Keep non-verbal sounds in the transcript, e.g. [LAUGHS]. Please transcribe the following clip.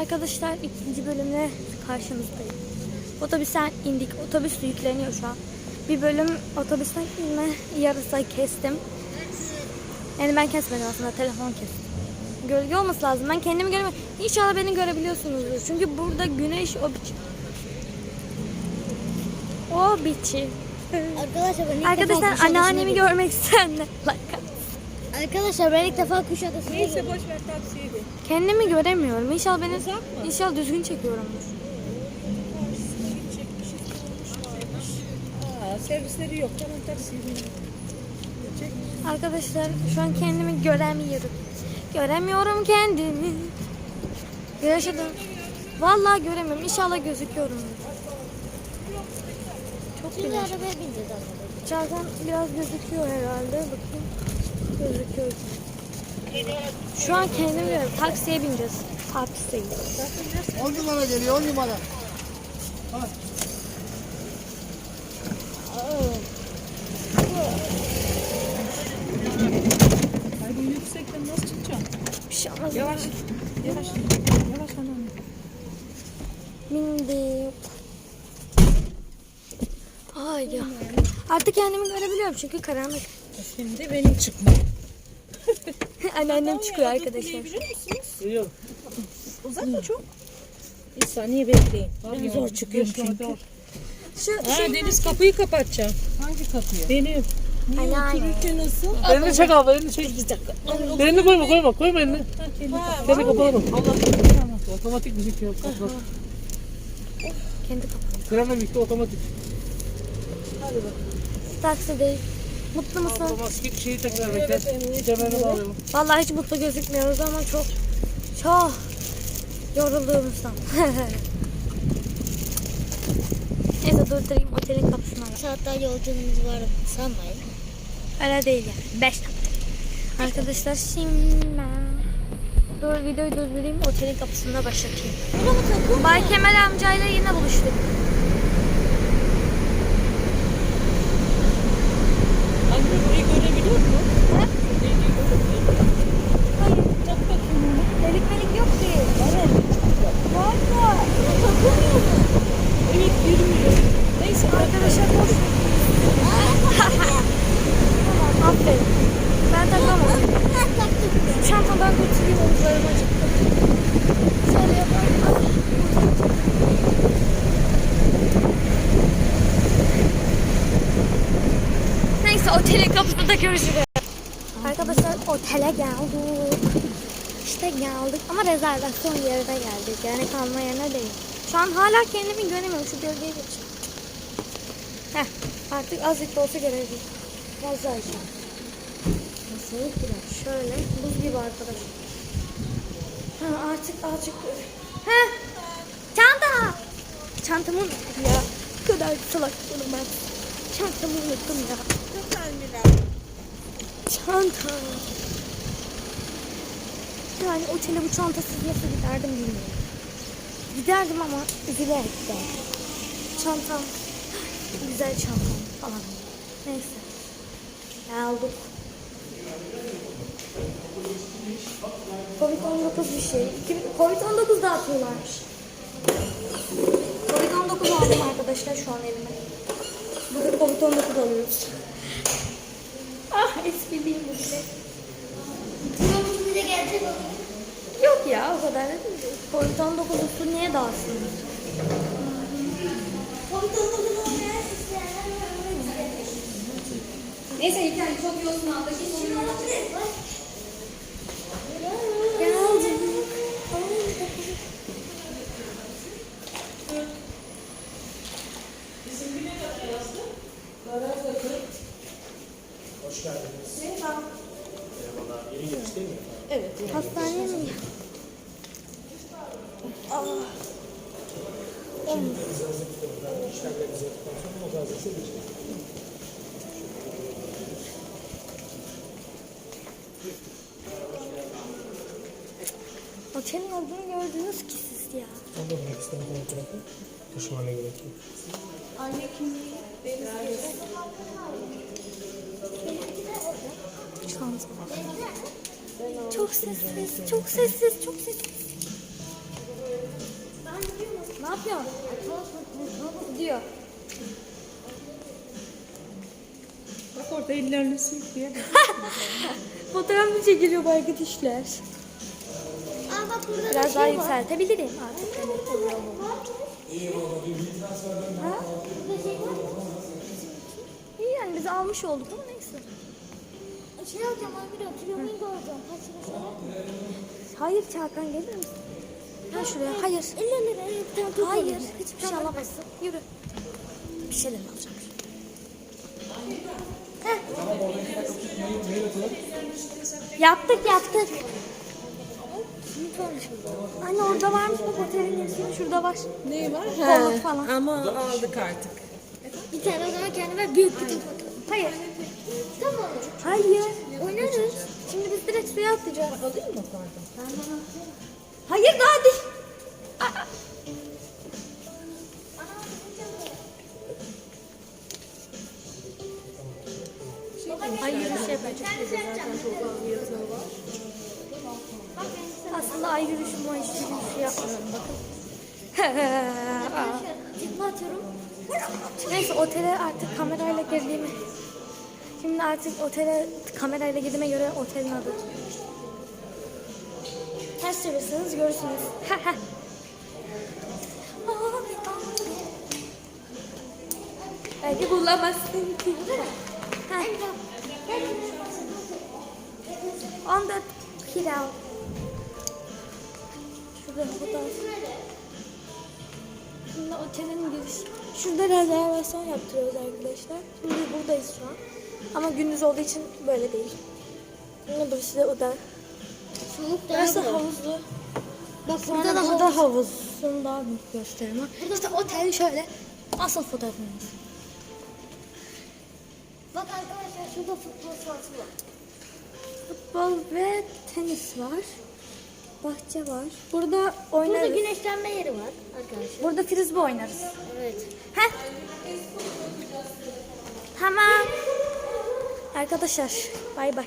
Arkadaşlar ikinci bölümle karşınızdayım. Otobüsten indik. Otobüs yükleniyor şu an. Bir bölüm otobüsten inme yarısı kestim. Yani ben kesmedim aslında telefon kestim. Gölge olması lazım. Ben kendimi göremiyorum. İnşallah beni görebiliyorsunuzdur. Çünkü burada güneş o biçim. O biçim. Arkadaşlar Arkadaşlar anneannemi görmek isteyenler. Arkadaşlar ben ilk defa Kuşadası'na Neyse boş ver taksiye bin. Kendimi göremiyorum. İnşallah beni Uzak mı? İnşallah düzgün çekiyorumdur. Aa, servisleri yok. Tamam taksiye bin. Çek. Arkadaşlar şu an kendimi göremiyorum. Göremiyorum kendimi. Yaşadım. Vallahi göremiyorum. İnşallah gözüküyorum. Çok Şimdi güneş. arabaya bineceğiz arkadaşlar. İçeriden biraz gözüküyor herhalde. Bakayım. Gözüküyor. Şu an kendimi görüyorum. Taksiye bineceğiz. Taksiye. 10 numara geliyor 10 numara. Ay bu yüksekten nasıl çıkacaksın? Bir şey olmaz. Yavaş. Yavaş. Yavaş anam. Bindik. Ay ya. Artık kendimi görebiliyorum çünkü karanlık. Şimdi benim çıkma. [LAUGHS] Anneannem çıkıyor arkadaşlar. Biliyor musunuz? Geliyor. Uzak mı çok? Bir saniye bekleyin. Ben zor çıkıyorum çünkü. Şu Ha, şey Deniz kapıyı kapatacağım. Hangi kapıyı? Benim. Anneanne. nasıl? Elini çek abi elini çek. Bir dakika. Elini koyma koyma koyma elini. Elini kapatalım. Allah tamam. Otomatik müzik yok. Kendi kapı. Frenle birlikte otomatik. Taksideyiz. Mutlu musun? Otomatik şeyi tekrar bekle. Kemerini bağlayalım. Vallahi hiç mutlu gözükmüyoruz ama çok çok yorulduğumuzdan. [LAUGHS] Neyse durdurayım otelin kapısına. Saatler yolculuğumuz var sanmayın. Öyle değil yani. 5 dakika. Arkadaşlar şimdi Dur videoyu durdurayım otelin kapısında başlatayım. Bay Kemal amcayla yine buluştuk. Anne burayı görebiliyor musun? Hayır. Delik melik yok ki. Evet. Var da. Takılmıyorsun. Evet yürümüyor. Neyse Arkadaşlar boş. tamam aferin. Ben takamam. Çantadan götüreyim omuzlarıma çıktım. Şöyle yapalım. Neyse otelin kapısında görüşürüz. Arkadaşlar otele geldik. İşte geldik ama rezervasyon yerine geldik. Yani kalma yerine değil. Şu an hala kendimi göremiyorum. Şu gölgeye geçeyim. Heh, artık azıcık da olsa görebilirim. Fazla. Nasıl biraz? Şöyle buz gibi arkadaşlar. Ha, artık azıcık. Heh, çanta. Çantamı unuttum ya. Kadar salak ben. Çantamı unuttum ya. Çanta. Yani otele bu çantasız nasıl giderdim bilmiyorum. Giderdim ama üzülerek giderdim. Çantam. Güzel çantam falan. Neyse. Aldık. Covid-19 bir şey. Kim- Covid-19 dağıtıyorlarmış. Covid-19 aldım arkadaşlar şu an elime. Bugün Covid-19 alıyoruz. Ah espriyim bu şey. Yok ya o kadar da değil. Covid-19 usulü niye dağıtsın? Neyse yeter çok yoğun aldık. Geldim. Gelmiş değil mi? Evet. Hastaneye mi? Vizanızı tutalım. Ben işlemlerinizi yaptıktan sonra odanıza geçelim. Otelin adını gördünüz ki siz ya. Onu da bırak istedim fotoğrafı. Taşımana gerek yok. Anne kimliği. Çanta. Çok sessiz, çok sessiz, çok sessiz. yapıyorsun? Diyor. Bak orada ellerini sürtüyor. [LAUGHS] Fotoğraf mı çekiliyor bu arkadaşlar? Aa bak burada Biraz da daha şey var. yükseltebilirim artık. Hani Ha? Şey. İyi yani biz almış olduk ama neyse. Şey alacağım abi de flamingo alacağım. Kaç lira? Hayır Çağkan gelir misin? Ha şuraya. Hayır. 50 lira. Tane top Hayır. Hiçbir şey alamazsın. Yürü. Bir şeyler alacağım. Yaptık yaptık. Anne orada varmış bak otelin şurada var. Ne var? Kolluk falan. Ama aldık artık. Bir tane o zaman kendime büyük bir atalım. Hayır. Tamam. Hayır. Oynarız. Şimdi biz direkt suya atlayacağız. Alayım mı pardon? Hayır daha değil. Aa. Ay yürüyüş yapacak. Aslında ay yürüyüşü mu ay yürüyüşü yapmıyorum bakın. [LAUGHS] Tekme atıyorum. Neyse otele artık kamerayla girdiğimi Şimdi artık otele kamerayla girdiğime göre otelin adı. Ters çevirirseniz görürsünüz. [LAUGHS] Belki bulamazsın ki. Heh. 14 kira. Şurada fotoğraf. Şimdi otelin giriş. Şurada rezervasyon yaptırıyoruz arkadaşlar. Şimdi buradayız şu an. Ama gündüz olduğu için böyle değil. Şimdi burası da oda. Burası bu. havuzlu. Bak Burada burada da burada havuzun daha büyük gösterimi. var. İşte otel şöyle. Asıl fotoğrafımız. Bak arkadaşlar şurada futbol sahası var. Futbol ve tenis var. Bahçe var. Burada Burada oynarız. Burada, güneşlenme yeri var arkadaşlar. frisbee oynarız. Evet. Heh. Tamam. Arkadaşlar bay bay.